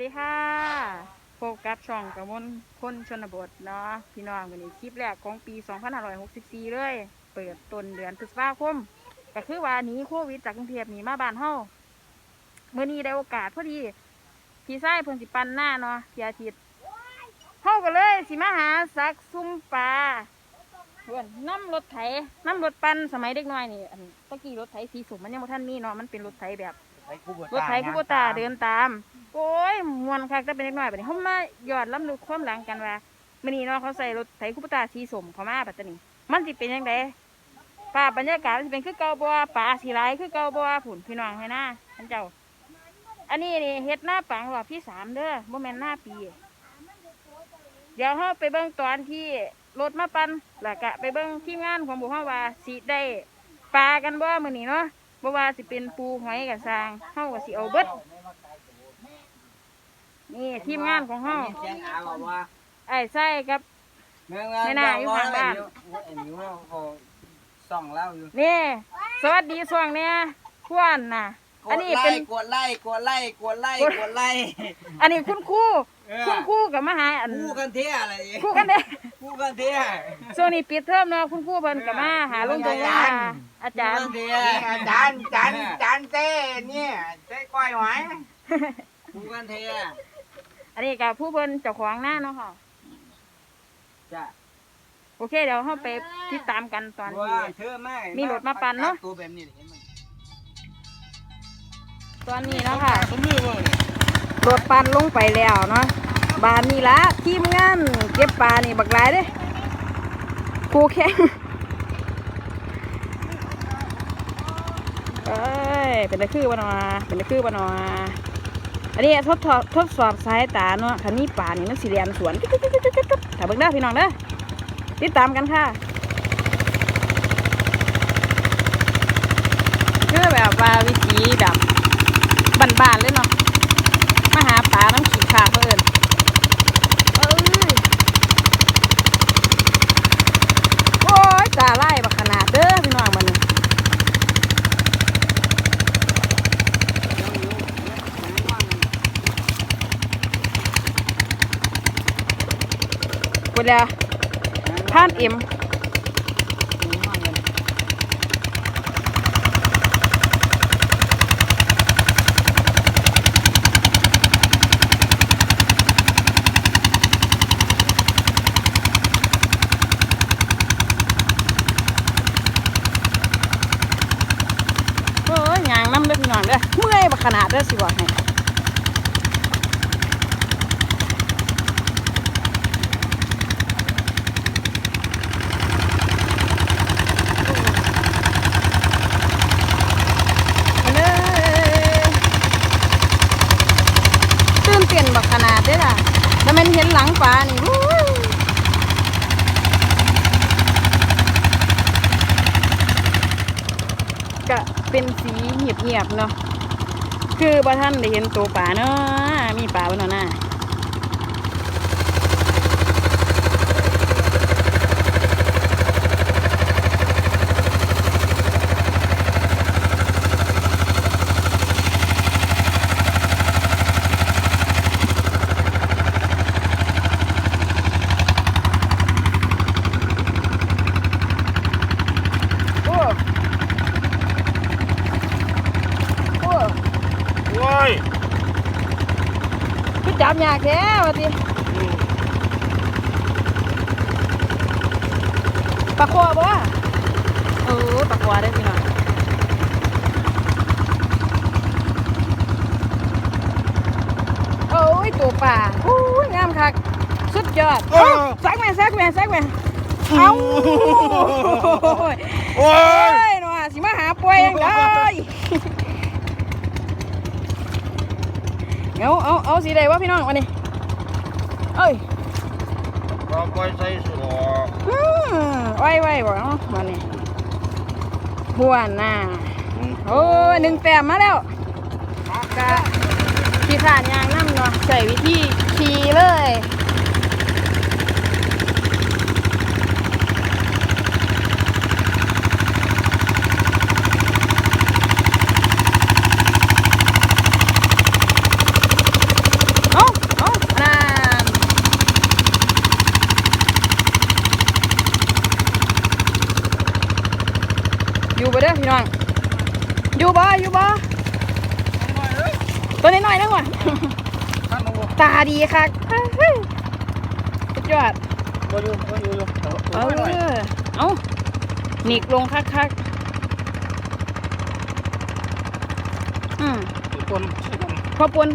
ดีค่ะพบกับช่องกระมวลคนชนบทเนาะพี่น้องวันนี้คลิปแรกของปี 2564 เลย เปิดต้นเดือนพฤษภาคมก็คือว่านี้โควิดจากกรุงเทพหนีมาบ้านเฮาเมื่อนี้ได้โอกาสพอดี พี่ชายเพิ่นสิปันหน้าเนาะเทียทิตเฮาก็เลยสิมาหาสักซุ่มปลาเพื่อนน้ำรถไถน้ำรถปันสมัยเด็กน้อยนี่อันตะกี้รถไถสีสุมมันยังบ่ทันมีเนาะมันเป็นรถไถแบบ รถไถคุโบตาเดินตาม โอ้ยมวนคักแต่เป็นเล็กน้อยแบบนี้เขามาหยอดล้ำลึกความหลังกันว่ามื่อนี้เนาะเขาใส่รถไถคุโบตาสีสมเขามาปัตตานีมันสิเป็นยังไงป่าพบรรยากาศมันสิเป็นคือเก่าบัวป่าสีไรคือเก่าบัวผุนพี่น้องให้หน้าท่านเจ้า อันนี้นี่เฮ็ดหน้าปังรอบที่สามเด้อโมเมนหน้าปี เดี๋ยวเราไปเบิ่งตอนที่รถมาปันแล้วก็ไปเบิ่งทีมงานของบุห้าว่าสิได้ปลากันบ่มื้อนี้เนาะ บ่ว่าสิเป็นปูหอยกับสร้างเฮาก็สิเอาเบิดนี่ทีมงานของเฮาเสียงอาบอกว่าไอ้ไส้กับไม่น่าอยู่ข้างบ้านไอ้นิ้วเราเขาส่องเล่าอยู่นี่สวัสดีสวงเนี่ยพวนน่ะ อันนี้เป็นกดไล่กดไล่กดไล่กดไล่อันนี้คุณครูเออ คุณครูกับมาหาอันคู่กันเท่อะไรอีกครูกันเด้คู่กันเท่ช่วงนี้ปิดเทอมเนาะคุณครูเพิ่นก็มาหาลงตรงว่าอาจารย์คู่กันเท่อาจารย์จานจานเต้เนี่ยเต้ก้อยหอยคู่กันเท่อันนี้ก็ผู้เพิ่นเจ้าของหน้าเนาะค่ะจ้ะโอเคเดี๋ยวเฮาไปติดตามกันตอนว่าที่เธอไม่มีรถมาปั่นเนอะตัวแบบนี้เห็นมันตอนนี้เนาะค่ะ สมมือบ่เนี่ย รถปันลงไปแล้วเนาะบานนี้ละทีมงานเก็บปลานี่บักหลายเด้คูแข่งเอ้ยเป็นตะคือบ่เนอเป็นตะคือบ่เนออันนี้ทดสอบทดสอบสายตาเนาะคันนี้ป่านี่มันสิเรียนสวนถ้าเบิ่งเด้พี่น้องเด้อติดตามกันค่ะคือแบบว่าวิธีแบบบ้านๆเลยเนาะ มาหาปลาน้ำขี้ขาเพิ่นเอ้ยโอ้ยตาไล่บักขนาดเด้อพี่น้องมันนี่กู แล้วท่านเอ็มโอ้ยยางน้ำเด้อพี่น้องเด้อเมื่อยบักขนาดเด้อสิบอกให้เอาเลยตื่นเต้นบักขนาดเด้อล่ะแล้วมันเห็นหลังปลานี่วู้ย ก็ เป็นสีเงียบๆเนาะ คือบ่ท่านได้เห็นตัวป่าเนาะ มีป่าบนเนาะน่ะโอ้โอ้ โอ้ย คือ จับยากแท้ว่าติปลาคอบ่วะเออปลาคอได้อพี่น้องโอ้ยตัวป่าโอ้ยงามคัก สุดยอดเอ้าซักแม่ซักแม่ซักแม่เอ้าโอ้ยโอ้โอ้ยยหนูอะสิมาหาป่วยยังได้ เอาเอาเอาสีใดวะพี่น้องวันนี้เอ้ยเราไปใส่สัวอืมไว้ไว้บ่เนาะวันนี้บวนน่ะโอ้ยหนึ่งแต้มมาแล้วกะขี่ขานยางนั่เนาะใส่วิธีขี่เลย บ่เด้อพี่น้อง อยู่บ่อยู่บ่ตัวน้อยๆนะว่ะตาดีคักเฮ้ยสุดยอดบ่อยู่บ่อยู่อยู่เออเอาหนิกลงคักคักๆอืมทุกคนทุกคนพ่อปน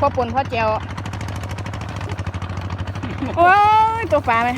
พ่อปนพ่อแจวโอ้ยตัวปลาไหม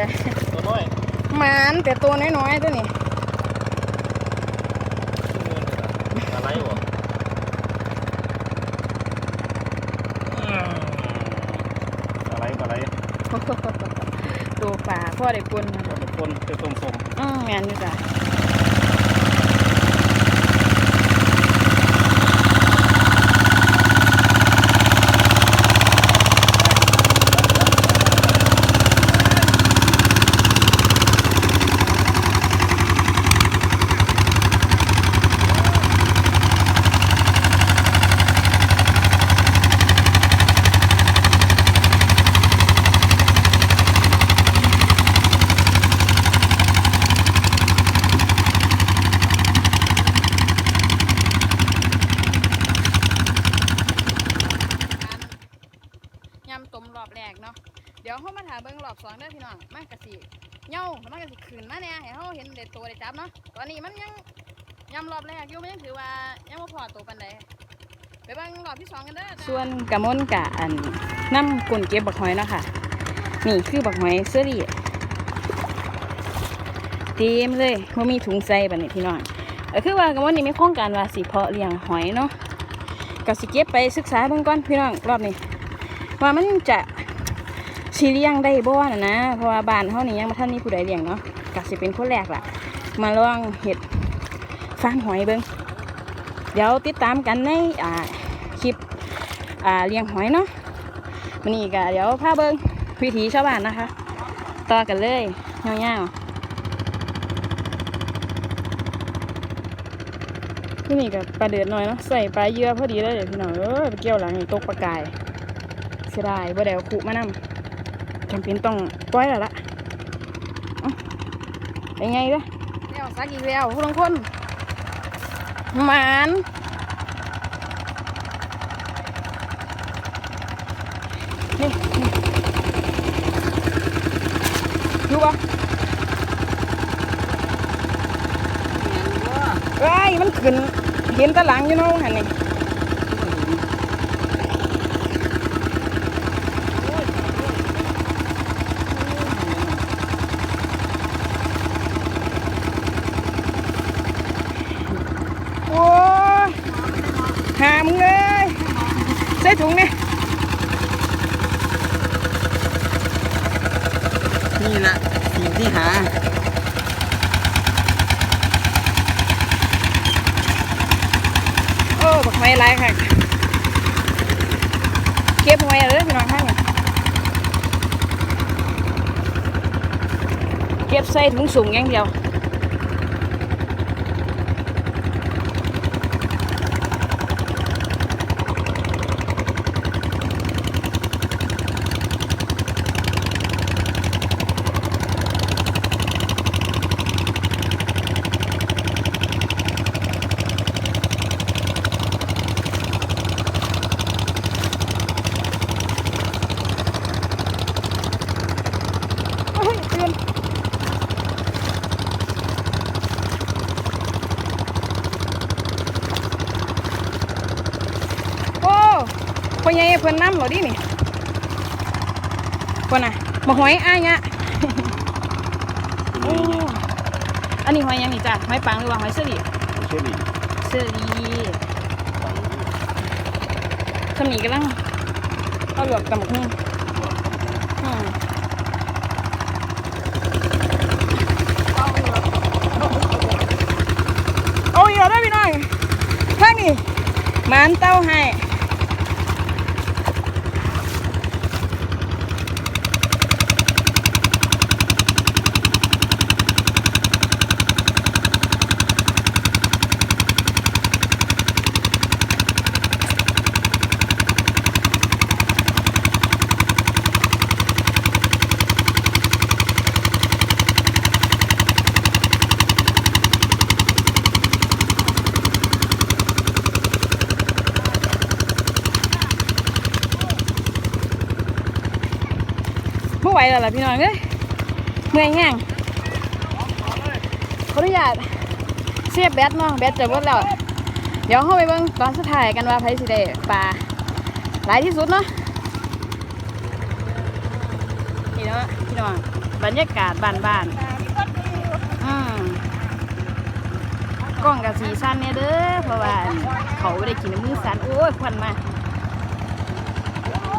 เลยตัวน้อยหมานแต่ตัวน้อยๆตัวนี้อะไรวะอะไรอะไรตัวป่าพ่อได้ปนนะทุกคนเป็นสมสมอืมแม่นอยู่จ้ะยำต้มรอบแรกเนาะเดี๋ยว เบิ้งรอบสองเด้อพี่น้องมันกะสิเหย้ามันกะสิขืนมาเนี่ยให้เขาเห็นเด็ดตัวได้จับเนาะตอนนี้มันยังยำรอบแรกอยู่มันยังถือว่ายังไม่พอตัวปันใดไปเบิ่งรอบที่สองกันเด้อส่วนกะมนกะอันน้ำกุนเก็บบักหอยเนาะค่ะนี่คือบักหอยเซอรีเต็มเลยว่ามีถุงใส่แบัดนี้พี่น้องก็คือว่ากะมนนี่ไมีโครงการว่าสิเพาะเลี้ยงหอยเนาะก็สิเก็บไปศึกษาเบิ่งก่อนพี่น้องรอบนี้ว่ามันจะ สีเลี้ยงได้บ่นะนะเพราะว่าบ้านเฮานี่ยังบ่ทันมีผู้ใดเลี้ยงเนาะก็สิเป็นคนแรกล่ะ มาลองเฮ็ดฟาร์มหอยเบิ่งเดี๋ยวติดตามกันในอ่าคลิปอ่าเลี้ยงหอยเนาะวันนี้ก็เดี๋ยวพาเบิ่งวิถีชาวบ้านนะคะ ต่อกันเลยยาๆที่นี่กับปลาเดือดหน่อยเนาะใส่ปลาเยื่อพอดีเลยเดี๋ยวพี่น้องเออไปเกี่ยวหลังนี่ตกปลากายเสียดายบ่ได้เอาขุมานำ จำเป็นต้องปล่อยแล้วล่ะเป็นไงเด้อแล้วสักอีกแล้วผู้ลางคนหมานนี่นี่อยู่ปะไอ้ยมันขึ้นเห็นตะหลังอยู่เนาะหันนี่โอ้ยหามึงเลย ส่ถุงนี่ นี่แหละสิ่งที่หา โอ้บักไม้ไรค่ะเก็บไว้เลยพี่น้องข้างนี้เก็บใส่ถุงสูงอย่างเดียว โอ้ยตื่นโอ้พ่ อใหญ่เพิ่นน้ำเหรอดินี่คนน่ะมาหอยอ้ายเนี่ยโอ้อันนี้หอยหยังนี่จ้ะหอยปังหรือว่าหอยเสลีเชื่อดิเสลีสมีกำลังเอาหลวกกับหมกหุ่งอืมโอ้ยเอาได้พี่น้องทางนี้หมันเต้าให้เมื่อไหวแล้วล่ะ พี่น้องเอ้ยเมื่อยแห้งขออนุญาตเสียบแบตเนาะแบตจะหมดแล้วเดี๋ยวเข้าไปเบิ่งตอนสุดท้ายกันว่าไผสิได้ปลาหลายที่สุดเนาะนี่เนาะพี่น้องบรรยากาศบ้านๆอืมกล้องกับสีสั้นเนี่ยเด้อเพราะว่าเขาได้กินน้ำมือสั้นโอ้ยควันมา